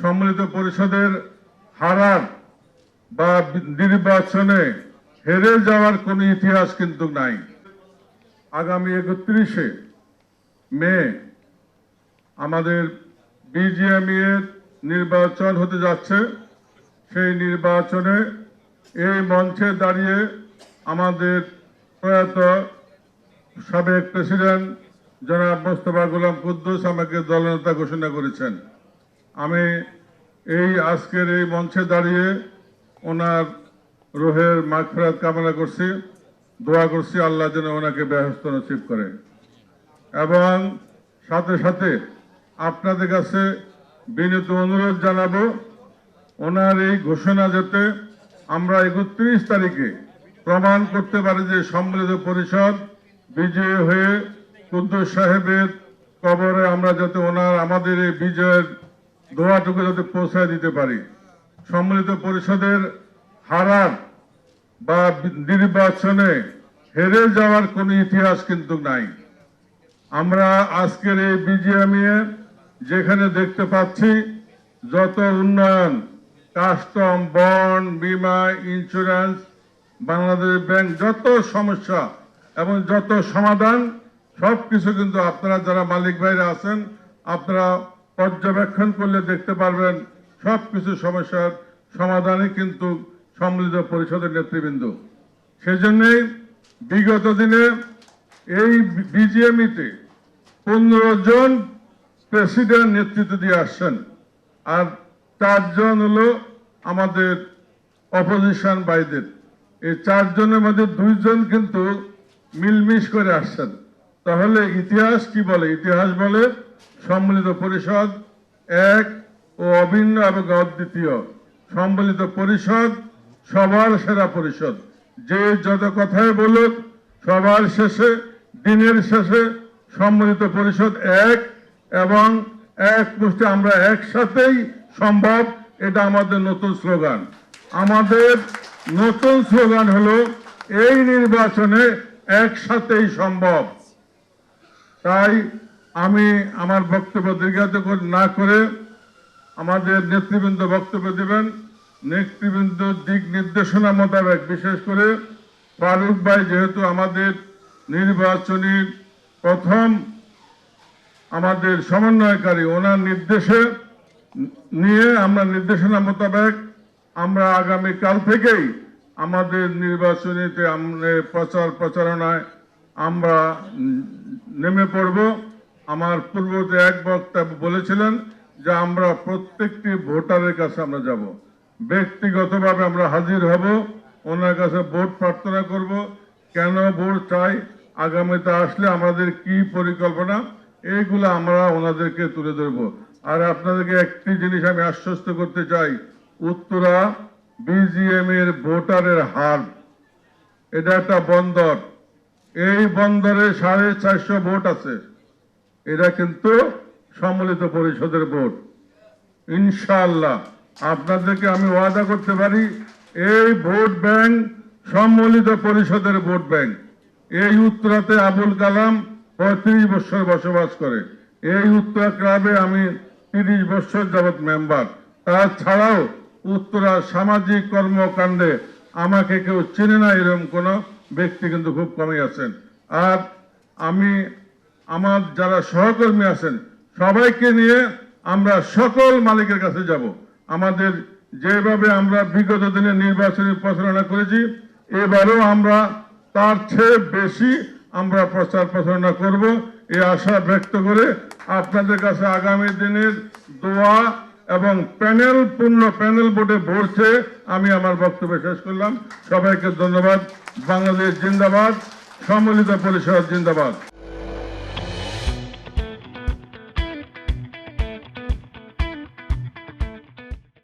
সম্মিলিত পরিষদের হারার বা নির্বাচনে হেরে যাওয়ার কোনো ইতিহাস কিন্তু নাই। আগামী একত্রিশে মে আমাদের বিজিএমই এর নির্বাচন হতে যাচ্ছে। সেই নির্বাচনে এই মঞ্চে দাঁড়িয়ে আমাদের প্রয়াত সাবেক প্রেসিডেন্ট জনাব মোস্তফা গোলাম কুদ্দুস আমাকে দলনেতা ঘোষণা করেছেন। আমি এই আজকের এই মঞ্চে দাঁড়িয়ে ওনার রোহের মাগফিরাত কামনা করছি। দোয়া করছি আল্লাহ যেন ওনাকে ব্যস্ত নসিব করে। এবং সাথে সাথে আপনাদের কাছে বিনীত অনুরোধ জানাব, ওনার এই ঘোষণা যাতে আমরা একত্রিশ তারিখে প্রমাণ করতে পারি যে সম্মিলিত পরিষদ বিজয়ী হয়ে কুদ্দুস সাহেবের কবরে আমরা যাতে ওনার আমাদের এই বিজয়ের দোয়াটুকু যাতে পৌঁছায় দিতে পারি। সম্মিলিত পরিষদের হারার বা নির্বাচনে হেরে যাওয়ার কোনো ইতিহাস কিন্তু নাই। আমরা আজকের এই বিজিএমইএ যেখানে দেখতে পাচ্ছি, যত উন্নয়ন, কাস্টম বন্ড বিমা, ইন্স্যুরেন্স, বাংলাদেশ ব্যাংক, যত সমস্যা এবং যত সমাধান সব কিছু কিন্তু আপনারা যারা মালিক ভাইরা আছেন, আপনারা পর্যবেক্ষণ করলে দেখতে পারবেন সব কিছু সমস্যার সমাধানই কিন্তু সম্মিলিত পরিষদের নেতৃবৃন্দ। সেজন্যই বিগত দিনে এই বিজিএমইতে পনেরো জন প্রেসিডেন্ট নেতৃত্ব দিয়ে আসছেন আর চারজন হলো আমাদের অপোজিশন বাইদের এই চারজনের মধ্যে দুইজন কিন্তু মিলমিশ করে আসছেন। তাহলে ইতিহাস কি বলে? ইতিহাস বলে সম্মিলিত পরিষদ এক ও অভিন্ন এবং অদ্বিতীয়। সম্মিলিত পরিষদ, সবার সেরা পরিষদ। যে যত কথাই বলুক, সবার শেষে, দিনের শেষে সম্মিলিত পরিষদ এক এবং এক মুষ্টি আমরা একসাথেই সম্ভব, এটা আমাদের নতুন স্লোগান। আমাদের নতুন স্লোগান হলো, এই নির্বাচনে একসাথেই সম্ভব। তাই আমি আমার বক্তব্য দীর্ঘায়িত না করে আমাদের নেতৃবৃন্দ বক্তব্য দেবেন। নেতৃবৃন্দ দিক নির্দেশনা মোতাবেক, বিশেষ করে ফারুক ভাই যেহেতু আমাদের নির্বাচনী প্রথম আমাদের সমন্বয়কারী, ওনার নির্দেশে নিয়ে আমরা নির্দেশনা মোতাবেক আমরা আগামী কাল থেকেই আমাদের নির্বাচনীতে আমরা প্রচার প্রচারণায় আমরা নেমে পড়ব। আমার পূর্বতে এক বক্তা বলেছিলেন যে আমরা প্রত্যেকটি ভোটারের কাছে আমরা যাব। ব্যক্তিগতভাবে আমরা হাজির হব, ওনার কাছে ভোট প্রার্থনা করব, কেন ভোট চাই, আগামীতে আসলে আমাদের কি পরিকল্পনা এইগুলো আমরা ওনাদেরকে তুলে ধরব। আর আপনাদেরকে একটি জিনিস আমি আশ্বস্ত করতে চাই, উত্তরা বিজিএম এর ভোটারের হার। এটা একটা বন্দর। এই বন্দরে সাড়ে চারশো ভোট আছে। এটা কিন্তু সম্মিলিত পরিষদের ভোট। ইনশাআল্লাহ, আপনাদেরকে আমি ওয়াদা করতে পারি, এই ভোট ব্যাংক সম্মিলিত পরিষদের ভোট ব্যাংক। এই উত্তরাতে আবুল কালাম পঁয়ত্রিশ বছর বসবাস করে। এই উত্তরা ক্লাবে আমি তিরিশ বছর যাবৎ মেম্বার। তাছাড়াও উত্তরা সামাজিক কর্মকাণ্ডে আমাকে কেউ চেনে না, এরকম কোনো ব্যক্তি কিন্তু খুব কমই আছেন। আর আমি আমার যারা সহকর্মী আছেন, সবাইকে নিয়ে আমরা সকল মালিকের কাছে যাব। আমাদের যেভাবে আমরা বিগত দিনে নির্বাচনী প্রচারণা করেছি, এবারেও আমরা তার চেয়ে বেশি আমরা প্রচার প্রচারণা করব। এই আশা ব্যক্ত করে আপনাদের কাছে আগামী দিনের দোয়া এবং প্যানেল, পূর্ণ প্যানেল বোর্ডে চেয়ে আমি আমার বক্তব্য শেষ করলাম। সবাইকে ধন্যবাদ। বাংলাদেশ জিন্দাবাদ। সম্মিলিত পরিষদ জিন্দাবাদ।